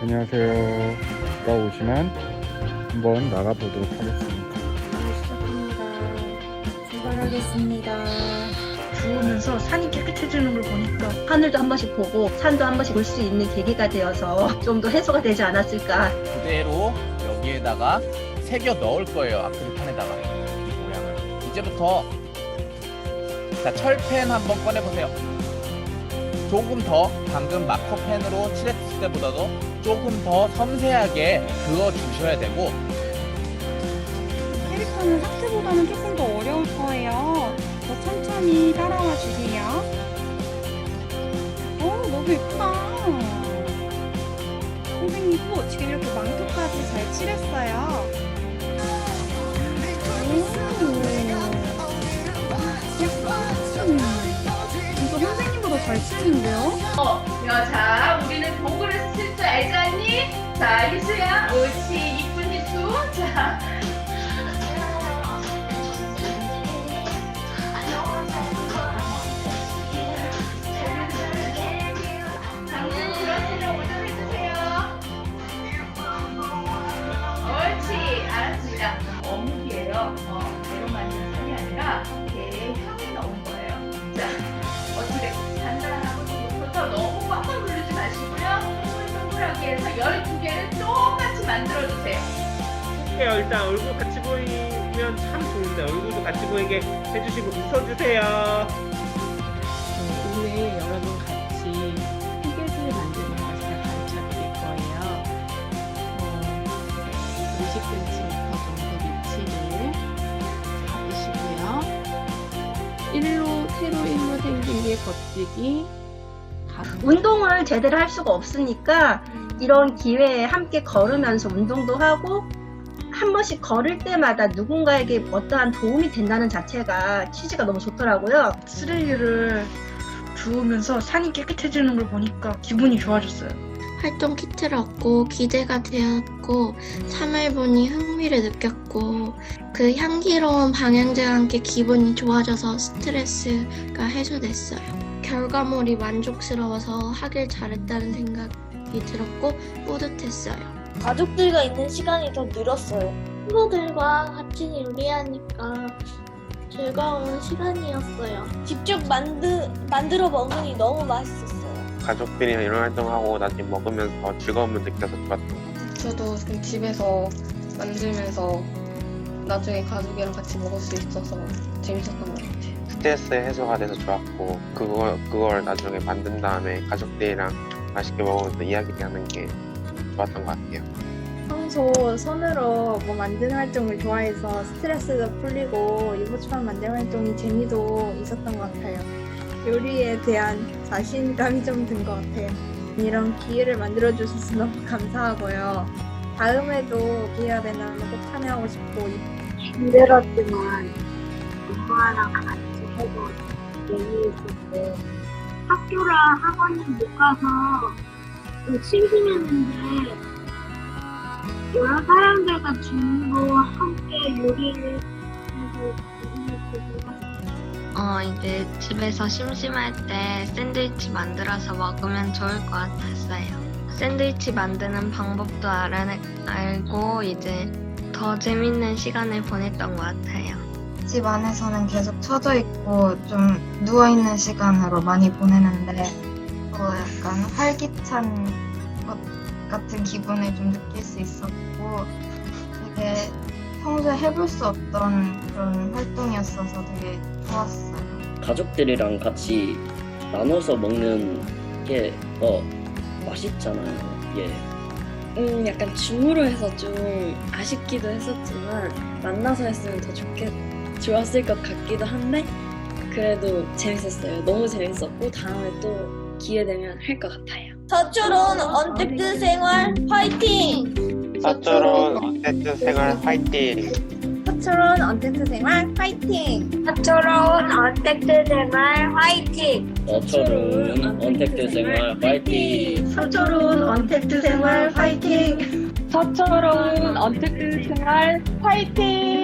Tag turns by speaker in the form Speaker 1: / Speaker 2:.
Speaker 1: 안녕하세요. 비가 오시면 한번 나가보도록 하겠습니다.
Speaker 2: 시작합니다. 출발하겠습니다. 주우면서 산이 깨끗해지는 걸 보니까 하늘도 한 번씩 보고 산도 한 번씩 볼 수 있는 계기가 되어서 좀 더 해소가 되지 않았을까.
Speaker 3: 그대로 여기에다가 새겨 넣을 거예요. 아크릴판에다가 이 모양을. 이제부터 자 철펜 한번 꺼내 보세요. 조금 더 방금 마커펜으로 칠했 을 때보다도 조금 더 섬세하게 그어 주셔야 되고
Speaker 4: 캐릭터는 학생보다는 조금 더 어려울 거예요. 더 천천히 따라와 주세요. 어, 너무 예쁘다. 선생님도 지금 이렇게 망토까지 잘 칠했어요. 오. 이거 선생님보다 잘 칠했는데요?
Speaker 5: 여자, 우리는 알지 않니? 자, 희수야, 옳지, 이쁜 희수. 자. 만들어주세요.
Speaker 6: 해요. 일단 얼굴 같이 보이면 참 좋은데 얼굴도 같이 보이게 해주시고 웃어주세요.
Speaker 7: 오늘 여러분 같이 휴게실 만드는 걸 제가 가르쳐 드릴 거예요. 어, 50cm 정도 위치를 잡으시고요. 1로, 세로 1로 생긴 게 겉지기,
Speaker 2: 운동을 제대로 할 수가 없으니까 이런 기회에 함께 걸으면서 운동도 하고 한 번씩 걸을 때마다 누군가에게 어떠한 도움이 된다는 자체가 취지가 너무 좋더라고요.
Speaker 4: 쓰레기를 주우면서 산이 깨끗해지는 걸 보니까 기분이 좋아졌어요.
Speaker 8: 활동 키트를 얻고 기대가 되었고 3일 보니 흥미를 느꼈고 그 향기로운 방향제와 함께 기분이 좋아져서 스트레스가 해소됐어요. 결과물이 만족스러워서 하길 잘했다는 생각이 들었고 뿌듯했어요.
Speaker 9: 가족들과 있는 시간이 더 늘었어요. 친구들과 같이 요리하니까 즐거운 시간이었어요. 직접 만드, 만들어 먹으니 너무 맛있었어요.
Speaker 10: 가족들이랑 이런 활동하고 나중에 먹으면서 즐거움을 느껴서 좋았던 것 같아요.
Speaker 7: 저도 좀 집에서 만들면서 나중에 가족이랑 같이 먹을 수 있어서 재밌었던 것 같아요.
Speaker 10: 스트레스 해소가 돼서 좋았고 그걸 그걸 나중에 만든 다음에 가족들이랑 맛있게 먹으면서 이야기하는 게 좋았던 것 같아요.
Speaker 11: 평소 손으로 뭐 만드는 활동을 좋아해서 스트레스도 풀리고 유부초밥 만드는 활동이 재미도 있었던 것 같아요. 요리에 대한 자신감이 좀 든 것 같아요. 이런 기회를 만들어 주셔서 너무 감사하고요. 다음에도 기회가 된다면 꼭 참여하고 싶고
Speaker 9: 힘들었지만 엄마랑 같이 해도 재미있었고 학교랑 학원은 못 가서 좀 심심했는데 여러 사람들과 친구로 함께 요리를 해서 재미있고
Speaker 8: 어, 이제 집에서 심심할 때 샌드위치 만들어서 먹으면 좋을 것 같았어요. 샌드위치 만드는 방법도 알아, 알고 이제 더 재밌는 시간을 보냈던 것 같아요.
Speaker 12: 집 안에서는 계속 쳐져 있고 좀 누워 있는 시간으로 많이 보내는데 어, 약간 활기찬 것 같은 기분을 좀 느낄 수 있었고 되게 평소에 해볼 수 없던 그런 활동이었어서 되게 좋았어요.
Speaker 13: 가족들이랑 같이 나눠서 먹는 게더 맛있잖아요. 예.
Speaker 4: 음, 약간 줌으로 해서 좀 아쉽기도 했었지만 만나서 했으면 더 좋겠, 좋았을 것 같기도 한데 그래도 재밌었어요. 너무 재밌었고 다음에 또 기회 되면 할 것 같아요.
Speaker 9: 서초론 언택트 생활 화이팅!
Speaker 10: 서초론 언택트 생활 화이팅!
Speaker 11: 서초론 언텐트 생활 파이팅!
Speaker 9: 서초론 언택트 생활 화이팅!
Speaker 13: 어처룬 언택트 생활 파이팅!
Speaker 2: 서초로운 언택트 생활 화이팅!
Speaker 4: 서초로운 언택트 생활 화이팅!